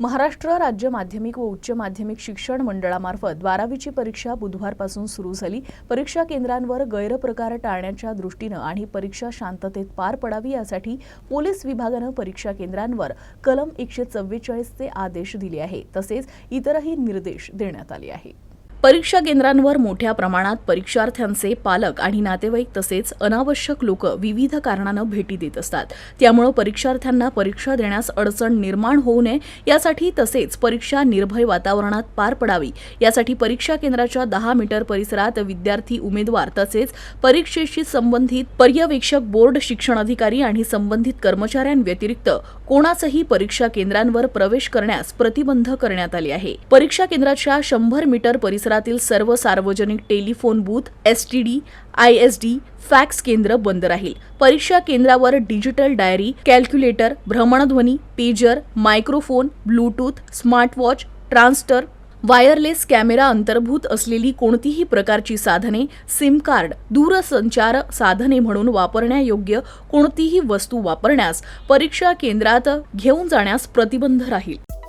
महाराष्ट्र राज्य माध्यमिक व उच्च माध्यमिक शिक्षण मंडळामार्फत बारावीची परीक्षा बुधवारपासून सुरू झाली. परीक्षा केंद्रांवर गैरप्रकार टाळण्याच्या दृष्टीनं आणि परीक्षा शांततेत पार पडावी यासाठी पोलीस विभागानं परीक्षा केंद्रांवर कलम एकशे चव्वेचाळीसचे आदेश दिले आहे. तसेच इतरही निर्देश देण्यात आले आहे परीक्षा केंद्रांवर मोठ्या प्रमाणात परीक्षार्थ्यांचे पालक आणि नातेवाईक तसेच अनावश्यक लोक विविध कारणानं भेटी देत असतात. त्यामुळं परीक्षार्थ्यांना परीक्षा देण्यास अडचण निर्माण होऊ नये यासाठी तसेच परीक्षा निर्भय वातावरणात पार पडावी. यासाठी परीक्षा केंद्राच्या दहा मीटर परिसरात विद्यार्थी उमेदवार तसेच परीक्षेशी संबंधित पर्यवेक्षक बोर्ड शिक्षण अधिकारी आणि संबंधित कर्मचाऱ्यांव्यतिरिक्त कोणाचंही परीक्षा केंद्रांवर प्रवेश करण्यास प्रतिबंध करण्यात आले आहे. परीक्षा केंद्राच्या शंभर मीटर परिसरातील सर्व सार्वजनिक telephone booth STD D fax केंद्र बंद राहील. परीक्षा केंद्रावर डिजिटल डायरी कॅल्क्युलेटर भ्रमणध्वनी pager microphone Bluetooth smartwatch transistor wireless camera अंतर्भूत असलेली कोणतीही प्रकारची साधने सिम कार्ड दूरसंचार साधने म्हणून वापरण्यायोग्य कोणतीही वस्तू वापरण्यास परीक्षा केंद्रात घेऊन जाण्यास प्रतिबंध राहील.